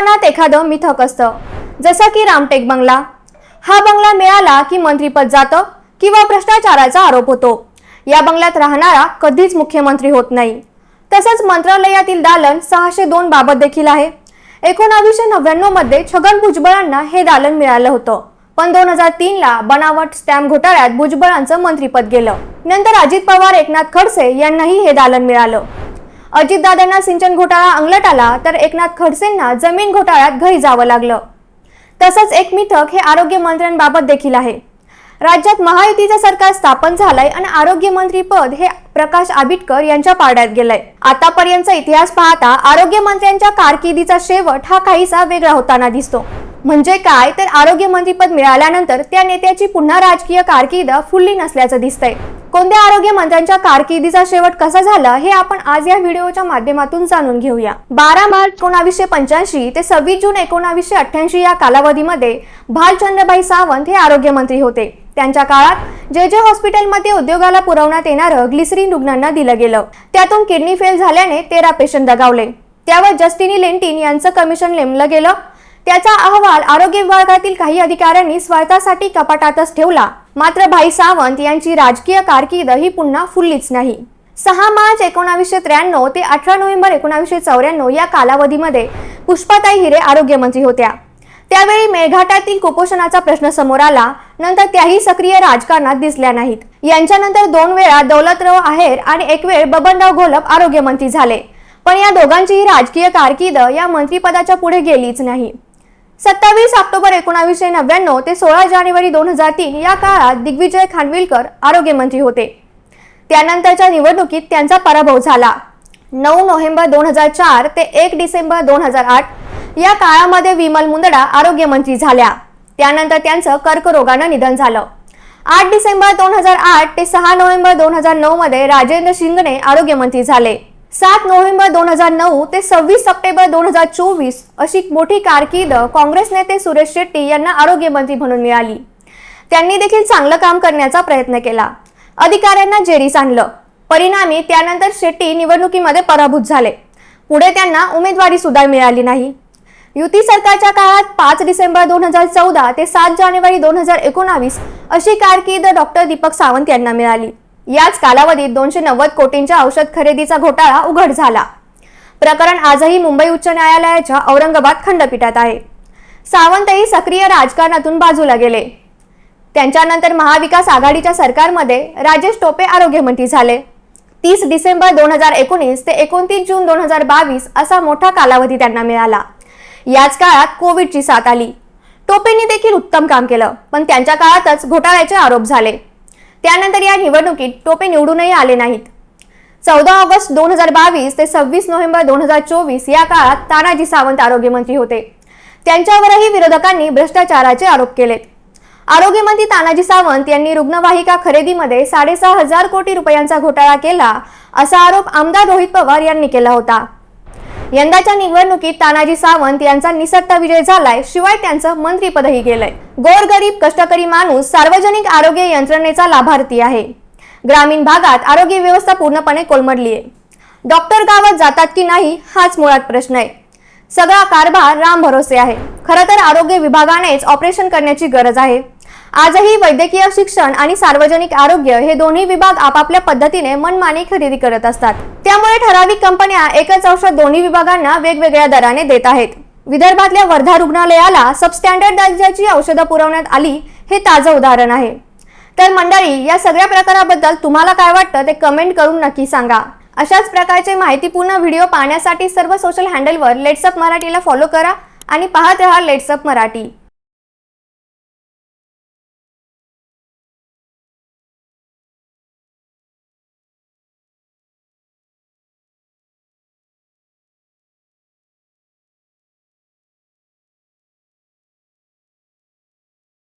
राजकारणात एखादं मिथक असतं. जसं की रामटेक बंगला. हा बंगला मिळाला की मंत्रीपद जातं किंवा भ्रष्टाचाराचा आरोप होतो. या बंगल्यात राहणारा कधीच मुख्यमंत्री होत नाही. तसंच मंत्रालयातील दालन सहाशे दोन बाबत देखील आहे. एकोणावीसशे नव्याण्णवमध्ये छगन भुजबळांना हे दालन मिळालं होतं. पण दोन हजार तीन ला बनावट स्टॅम्प घोटाळ्यात भुजबळांचं मंत्रीपद गेलं. नंतर अजित पवार एकनाथ खडसे यांनाही हे दालन मिळालं. अजितदादांना सिंचन घोटाळा अंगलट आला तर एकनाथ खडसेंना जमीन घोटाळ्यात घरी जावं लागलं. तसंच एक मिथक हे आरोग्य मंत्र्यांबाबत देखील आहे. राज्यात महायुतीचं सरकार स्थापन झालंय आणि आरोग्य मंत्री पद हे प्रकाश आबिटकर यांच्या पारड्यात गेलंय. आतापर्यंतचा इतिहास पाहता आरोग्य मंत्र्यांच्या कारकिर्दीचा शेवट हा काहीसा वेगळा होताना दिसतो. म्हणजे काय? तर आरोग्य मंत्रीपद मिळाल्यानंतर त्या नेत्याची पुन्हा राजकीय कारकीर्द फुलली नसल्याचं दिसतंय. कोणत्या आरोग्य मंत्र्यांच्या कारकिर्दीचा शेवट कसा झाला हे आपण आज या व्हिडिओच्या माध्यमातून जाणून घेऊया. बारा मार्च एकोणावीसशे पंच्याऐंशी ते सव्वीस जून एकोणावीसशे अठ्ठ्याऐंशी या कालावधीमध्ये भालचंद्रभाई सावंत हे आरोग्यमंत्री होते. त्यांच्या काळात जे जे हॉस्पिटलमध्ये उद्योगाला पुरवण्यात येणारं ग्लिसरीन रुग्णांना दिलं गेलं. त्यातून किडनी फेल झाल्याने तेरा पेशंट दगावले. त्यावर जस्टिनी लेंटिन यांचं कमिशन नेमलं गेलं. त्याचा अहवाल आरोग्य विभागातील काही अधिकाऱ्यांनी स्वार्थासाठी कपाटातच ठेवला. मात्र भाई सावंत यांची राजकीय कारकीर्द ही पुन्हा फुललीच नाही. सहा मार्च एकोणावीसशे त्र्याण्णव ते अठरा नोव्हेंबर एकोणावीसशे चौऱ्याण्णव या कालावधीमध्ये पुष्पाताई हिरे आरोग्यमंत्री होत्या. त्यावेळी मेळघाटातील कुपोषणाचा प्रश्न समोर आला नंतर त्याही सक्रिय राजकारणात दिसल्या नाहीत. यांच्यानंतर दोन वेळा दौलतराव आहेर आणि एक वेळ बबनराव घोलप आरोग्यमंत्री झाले. पण या दोघांचीही राजकीय कारकीर्द या मंत्रिपदाच्या पुढे गेलीच नाही. सत्तावीस ऑक्टोबर एकोणावीसशे नव्याण्णव ते सोळा जानेवारी दोन हजार तीन या काळात दिग्विजय खानविलकर आरोग्यमंत्री होते. त्यानंतरच्या निवडणुकीत त्यांचा पराभव झाला. नऊ नोव्हेंबर दोन हजार चार ते एक डिसेंबर दोन हजार आठ या काळामध्ये विमल मुंदडा आरोग्यमंत्री झाल्या. त्यानंतर त्यांचं कर्करोगानं निधन झालं. आठ डिसेंबर दोन हजार आठ ते सहा नोव्हेंबर दोन हजार नऊ मध्ये राजेंद्र शिंगणे आरोग्यमंत्री झाले. सात नोव्हेंबर दोन हजार नऊ ते सव्वीस सप्टेंबर दोन हजार चोवीस अशी मोठी कारकीर्द काँग्रेस नेते सुरेश शेट्टी यांना आरोग्यमंत्री म्हणून मिळाली. त्यांनी देखील चांगलं काम करण्याचा प्रयत्न केला. अधिकाऱ्यांना जेरीस आणलं. परिणामी त्यानंतर शेट्टी निवडणुकीमध्ये पराभूत झाले. पुढे त्यांना उमेदवारी सुद्धा मिळाली नाही. युती सरकारच्या काळात पाच डिसेंबर दोन हजार चौदा ते सात जानेवारी दोन हजार एकोणावीस अशी कारकीर्द डॉक्टर दीपक सावंत यांना मिळाली. याच कालावधीत दोनशे नव्वद कोटींच्या औषध खरेदीचा घोटाळा उघड झाला. प्रकरण आजही मुंबई उच्च न्यायालयाच्या औरंगाबाद खंडपीठात आहे. सावंतही सक्रिय राजकारणातून बाजूला गेले. त्यांच्यानंतर महाविकास आघाडीच्या सरकारमध्ये राजेश टोपे आरोग्यमंत्री झाले. तीस डिसेंबर दोन हजार एकोणीस ते एकोणतीस जून दोन हजार बावीस असा मोठा कालावधी त्यांना मिळाला. याच काळात कोविडची साथ आली. टोपेंनी देखील उत्तम काम केलं पण त्यांच्या काळातच घोटाळ्याचे आरोप झाले. त्यानंतर या निवडणुकीत टोपे निवडूनही आले नाहीत. चौदा ऑगस्ट दोन हजार बावीस ते सव्वीस नोव्हेंबर दोन हजार चोवीस या काळात तानाजी सावंत आरोग्यमंत्री होते. त्यांच्यावरही विरोधकांनी भ्रष्टाचाराचे आरोप केलेत. आरोग्यमंत्री तानाजी सावंत यांनी रुग्णवाहिका खरेदीमध्ये साडेसहा हजार कोटी रुपयांचा घोटाळा केला असा आरोप आमदार रोहित पवार यांनी केला होता. यंदाच्या निवडणुकीत तानाजी सावंत यांचा निसट्टा विजय झालाय शिवाय त्यांचं मंत्रीपदही गेलंय. गोरगरीब कष्टकरी माणूस सार्वजनिक आरोग्य यंत्रणेचा लाभार्थी आहे. ग्रामीण भागात आरोग्य व्यवस्था पूर्णपणे कोलमडली आहे. डॉक्टर गावात जातात की नाही हाच मुळात प्रश्न आहे. सगळा कारभार राम भरोसे आहे. खरं तर आरोग्य विभागानेच ऑपरेशन करण्याची गरज आहे. आजही वैद्यकीय शिक्षण आणि सार्वजनिक आरोग्य हे दोन्ही विभाग आपापल्या पद्धतीने मनमानी खरेदी करत असतात. त्यामुळे ठराविक कंपन्या एकच औषध दोन्ही विभागांना वेगवेगळ्या दराने देत आहेत. विदर्भातल्या वर्धा रुग्णालयाला सबस्टँडर्ड दर्जाची औषधं पुरवण्यात आली हे ताजं उदाहरण आहे. तर मंडळी या सगळ्या प्रकाराबद्दल तुम्हाला काय वाटतं ते कमेंट करून नक्की सांगा. अशाच प्रकारचे माहितीपूर्ण व्हिडिओ पाहण्यासाठी सर्व सोशल हँडलवर लेट्सअप मराठीला फॉलो करा आणि पाहत रहा लेट्सअप मराठी.